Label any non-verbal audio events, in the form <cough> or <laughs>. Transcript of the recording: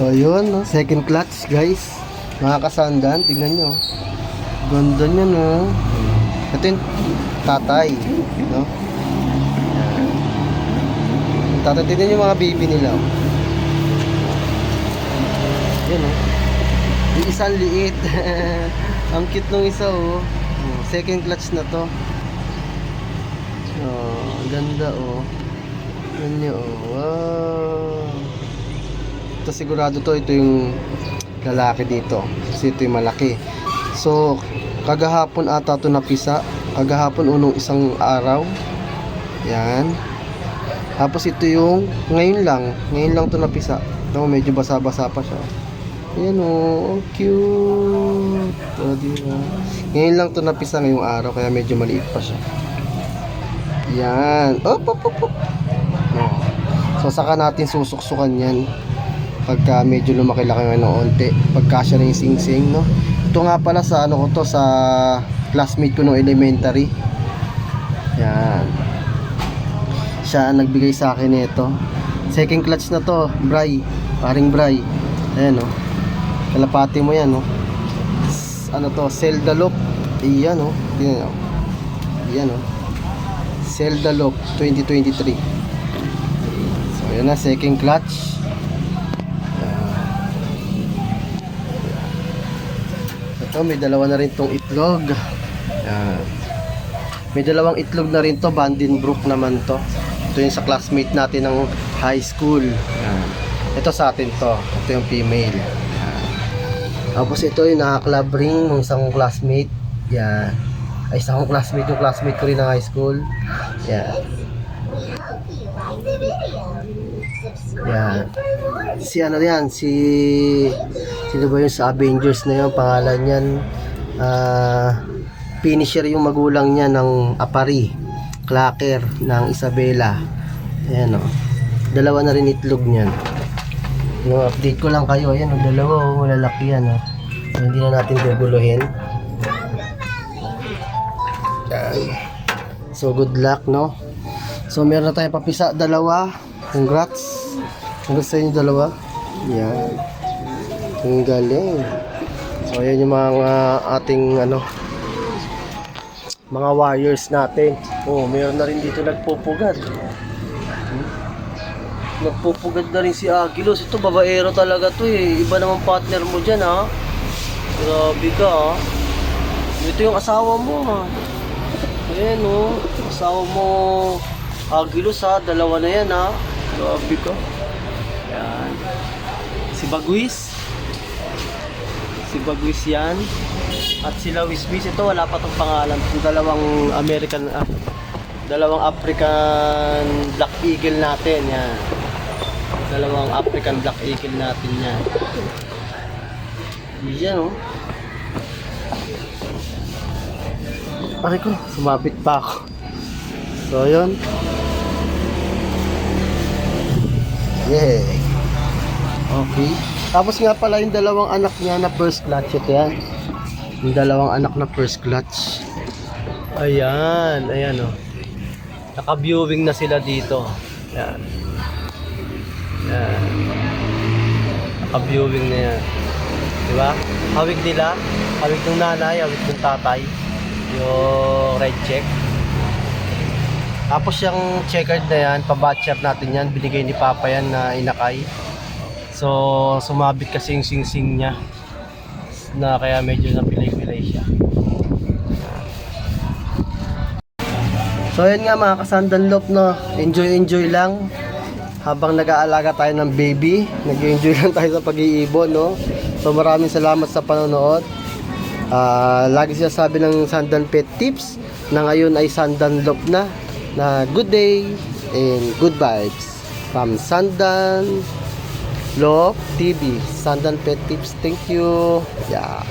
So yun, no? second clutch guys. Mga kasandan, tingnan nyo. Ganda niya no. Ito yung tatay. No? Tatay, tingnan nyo yung mga baby nila. Yan oh. Yung isang liit. <laughs> Ang cute nung isa oh. Second clutch na to. Oh, ganda oh. Yan niya oh. Wow. Ito sigurado to ito yung lalaki dito. Kasi ito yung malaki. So, kagahapon ata to napisa. Kagahapon unong isang araw. Yan. Tapos ito yung ngayon lang. Ngayon lang to napisa. Ito medyo basa-basa pa siya. Ayan o, oh, cute. O, diba? Ngayon lang to napisa ngayong araw, kaya medyo maliit pa siya. Yan. Op, op, op, op. Oh. So, saka natin susuksukan yan. Pagka medyo lumaki-laki ng onte. Pagka siya na yung sing-sing, no? Ito nga pala sa ano ko to, sa classmate ko nung elementary. Yan. Siya ang nagbigay sa akin nito. Second clutch na to, Bray. Paring Bray. Ayan, oh. Kalapati mo yan, no? Ano to? Zelda Loop. Iyan, no? Tingnan nyo. Iyan, no? Zelda Loop 2023. So, yun na. Second clutch. Ito, may dalawa na rin tong itlog. Ayan. May dalawang itlog na rin to. Vandenbroek naman to. Ito yung sa classmate natin ng high school. Ayan. Ito sa atin to. Ito yung female. Tapos ito yung naka-club ring ng isang classmate. Yan. Ay, isang classmate yung classmate ko rin ng high school. Yan. Yan. Si ano yan, si sino ba yun sa Avengers na yun, pangalan yan. Ah, finisher yung magulang niya ng Apari. Clacker ng Isabela. Ayan o. Dalawa na rin itlog niyan. Yung update ko lang kayo, ayan, ang dalawa, oh, malalaki yan, oh. So, hindi na natin guguluhin. So, good luck, no? So, meron na tayong papisa, dalawa. Congrats. Congrats sa inyo, dalawa. Yan. Ang galing. So, ayan yung mga ating, ano, mga wires natin. Oh, meron na rin dito nagpupugad. Nagpupugad na rin si Agilos. Ito, babaero talaga to eh. Iba naman partner mo dyan ha. Grabe ka ha. Ito yung asawa mo ha. Ayan oh. Asawa mo Agilos ha. Dalawa na yan ha. Grabe ka. Yan. Si Bagwis. Si Bagwis yan. At sila Wiswis. Ito wala pa tong pangalan. Yung dalawang American ah, dalawang African Black Eagle natin. Yan dalawang African Black Eagle natin yan. Yan oh. Pare ko, sumabit pa ako. So, yun. Yay. Okay. Tapos nga pala yung dalawang anak niya na first clutch. Ito yan. Yung dalawang anak na first clutch. Ayan. Ayan oh. Naka-viewing na sila dito. Ayan. Yan. Naka-viewing na yan. Di ba? Hawig nila. Hawig ng nanay, hawig ng tatay. Yung red check. Tapos yung checkered na yan, pabatcher natin yan. Binigay ni Papa yan na inakay. So, sumabit kasi yung sing-sing niya. Na kaya medyo napilay-pilay siya. So, yun nga mga kasandanlop, no? Enjoy-enjoy lang habang nag-aalaga tayo ng baby, nag-enjoy <laughs> lang tayo sa pag-iibon, no? So maraming salamat sa panonood. Ah, lagi siya sabi ng Sandan Pet Tips na ngayon ay Sandan Lop na na good day and good vibes from Sandan Lop TV Sandan Pet Tips. Thank you. Yeah